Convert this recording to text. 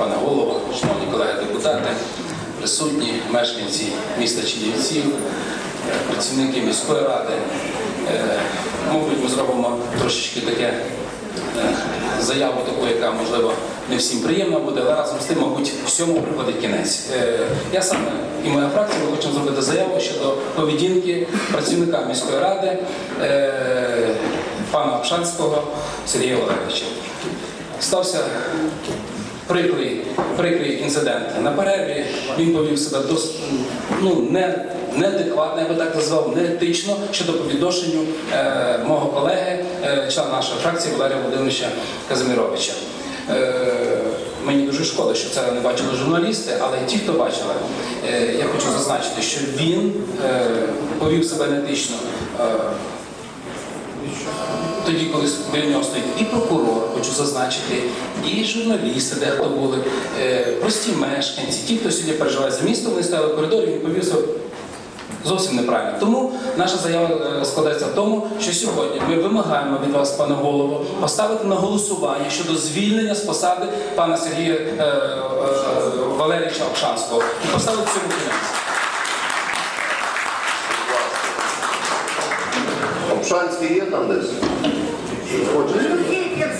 пане голово, шановні колеги депутати, присутні, мешканці міста Чернівців, е, працівники міської ради. Е, Мабуть, ми зробимо трошечки таке е, заяву таку, яка можливо не всім приємна буде, але разом з тим, мабуть, всьому приходить кінець. Я саме і моя фракція ми хочемо зробити заяву щодо поведінки працівника міської ради пана Обшанського Сергія Олеговича. Стався прикрий, прикрий інцидент на перерві. Він повів себе дос, ну, не, неадекватно, я би так назвав, неетично щодо по відношенню е, мого колеги, е, члена нашої фракції Валерія Володимировича Казиміровича. Е, мені дуже шкода, що це не бачили журналісти, але ті, хто бачили, е, я хочу зазначити, що він е, повів себе неетично. Тоді, коли нього стоїть і прокурор, хочу зазначити, і журналісти, де хто були, е, прості мешканці, ті, хто сьогодні переживає за місто, вони стояли в коридорі, він повів зовсім неправильно. Тому наша заява е, складається в тому, що сьогодні ми вимагаємо від вас, пане голово, поставити на голосування щодо звільнення з посади пана Сергія е, е, Валерійовича Окшанського і поставити цьому кінець. Обшанський є там десь? Приїдьте